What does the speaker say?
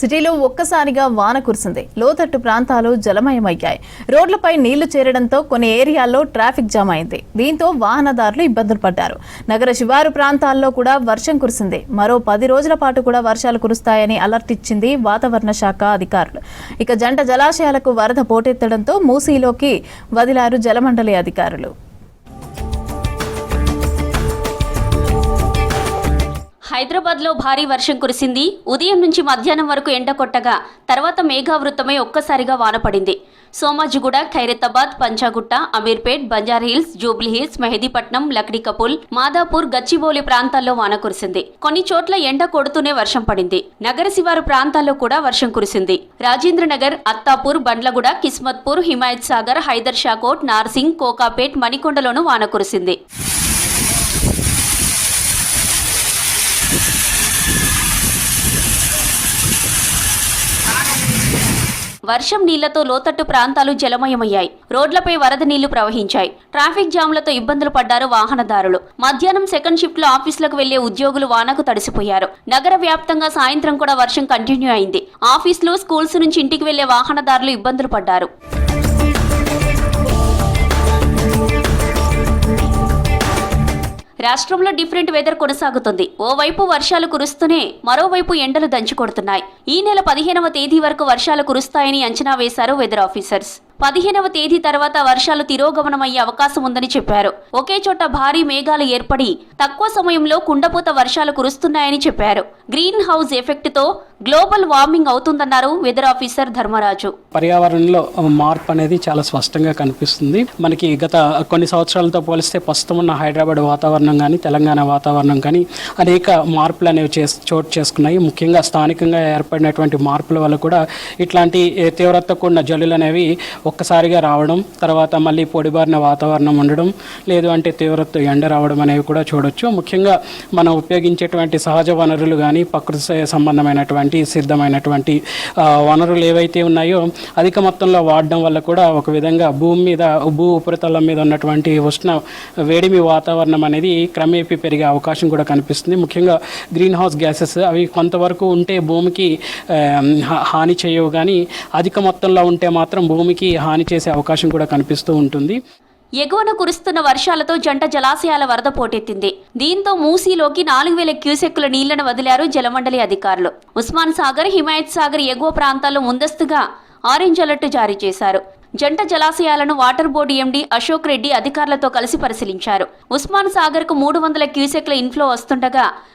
సిటీలో ఒక్కసారిగా వాన కురిసింది. లోతట్టు ప్రాంతాలు జలమయమయ్యాయి. రోడ్లపై నీళ్ళు చేరడంతో కొన్ని ఏరియాల్లో ట్రాఫిక్ జామ్ అయింది. దీంతో వాహనదారులు ఇబ్బందులు పడ్డారు. నగర శివారు ప్రాంతాల్లో కూడా వర్షం కురిసింది. మరో పది రోజుల పాటు కూడా వర్షాలు కురుస్తాయని అలర్ట్ ఇచ్చింది వాతావరణ శాఖ అధికారులు. ఇక జంట జలాశయాలకు వరద పోటెత్తడంతో మూసీలోకి వదిలారు జలమండలి అధికారులు. హైదరాబాద్లో భారీ వర్షం కురిసింది. ఉదయం నుంచి మధ్యాహ్నం వరకు ఎండ కొట్టగా తర్వాత మేఘావృతమై ఒక్కసారిగా వాన పడింది. సోమాజిగూడ ఖైరతాబాద్ పంచాగుట్ట అమీర్పేట్ బంజారా హిల్స్ మెహదీపట్నం లక్డీకపుల్ మాదాపూర్ గచ్చిబౌలి ప్రాంతాల్లో వాన కురిసింది. కొన్ని చోట్ల ఎండ కొడుతూనే వర్షం పడింది. నగర శివారు ప్రాంతాల్లో కూడా వర్షం కురిసింది. రాజేంద్రనగర్ అత్తాపూర్ బండ్లగూడ కిస్మత్పూర్ హిమాయత్ సాగర్ హైదర్ షాకోట్ నార్సింగ్ కోకాపేట్ మణికొండలోనూ వాన కురిసింది. వర్షం నీళ్ళతో లోతట్టు ప్రాంతాలు జలమయమయ్యాయి. రోడ్లపై వరద నీళ్ళు ప్రవహించాయి. ట్రాఫిక్ జామ్లతో ఇబ్బందులు పడ్డారు వాహనదారులు. మధ్యాహ్నం సెకండ్ షిఫ్ట్లో ఆఫీసులకు వెళ్ళే ఉద్యోగులు వానకు తడిసిపోయారు. నగర వ్యాప్తంగా సాయంత్రం కూడా వర్షం కంటిన్యూ అయింది. ఆఫీసులు స్కూల్స్ నుంచి ఇంటికి వెళ్ళే వాహనదారులు ఇబ్బందులు పడ్డారు. రాష్ట్రంలో డిఫరెంట్ వెదర్ కొనసాగుతుంది. ఓవైపు వర్షాలు కురుస్తూనే మరోవైపు ఎండలు దంచుకొడుతున్నాయి. ఈ నెల పదిహేనవ తేదీ వరకు వర్షాలు కురుస్తాయని అంచనా వేశారు వెదర్ ఆఫీసర్స్. పదిహేనవ తేదీ తర్వాత వర్షాలు తిరోగమనమయ్యే అవకాశం ఉందని చెప్పారు. ఒకే చోట భారీ మేఘాలు ఏర్పడి తక్కువ సమయంలో కుండపోత వర్షాలు కురుస్తున్నాయని చెప్పారు. గ్రీన్ హౌస్ ఎఫెక్ట్తో గ్లోబల్ వార్మింగ్ అవుతుందన్నారు వెదర్ ఆఫీసర్ ధర్మరాజు. పర్యావరణంలో మార్పు అనేది చాలా స్పష్టంగా కనిపిస్తుంది. మనకి గత కొన్ని సంవత్సరాలతో పోలిస్తే ప్రస్తుతం ఉన్న హైదరాబాద్ వాతావరణం కానీ తెలంగాణ వాతావరణం కానీ అనేక మార్పులు అనేవి చేస్ చోటు చేసుకున్నాయి. ముఖ్యంగా స్థానికంగా ఏర్పడినటువంటి మార్పుల వల్ల కూడా ఇట్లాంటి తీవ్రత కూడిన జల్లులు అనేవి ఒక్కసారిగా రావడం తర్వాత మళ్ళీ పొడిబారిన వాతావరణం ఉండడం లేదు అంటే తీవ్రత ఎండ రావడం అనేవి కూడా చూడొచ్చు. ముఖ్యంగా మనం ఉపయోగించేటువంటి సహజ వనరులు కానీ ప్రకృతి సంబంధమైనటువంటి సిద్ధమైనటువంటి వనరులు ఏవైతే ఉన్నాయో అధిక మొత్తంలో వాడడం వల్ల కూడా ఒక విధంగా భూమి మీద భూ ఉపరితలం మీద ఉన్నటువంటి ఉష్ణ వేడిమి వాతావరణం అనేది క్రమేపీ పెరిగే అవకాశం కూడా కనిపిస్తుంది. ముఖ్యంగా గ్రీన్ హౌస్ గ్యాసెస్ అవి కొంతవరకు ఉంటే భూమికి హాని చేయవు కానీ అధిక మొత్తంలో ఉంటే మాత్రం భూమికి హాని చేసే అవకాశం కూడా కనిపిస్తూ ఉంటుంది. ఎగువన కురుస్తున్న వర్షాలతో జంట జలాశయాల వరద పోటెత్తింది. దీంతో మూసీలోకి నాలుగు వేల క్యూసెక్కుల నీళ్ళను వదిలారు జలమండలి అధికారులు. ఉస్మాన్ సాగర్ హిమాయత్ సాగర్ ఎగువ ప్రాంతాల్లో ముందస్తుగా ఆరెంజ్ అలర్ట్ జారీ చేశారు. జంట జలాశయాలను water board MD Ashok Reddy అధికారులతో కలిసి పరిశీలించారు. ఉస్మాన్ సాగర్కు మూడు వందల క్యూసెక్ల ఇన్ఫ్లో వస్తుండగా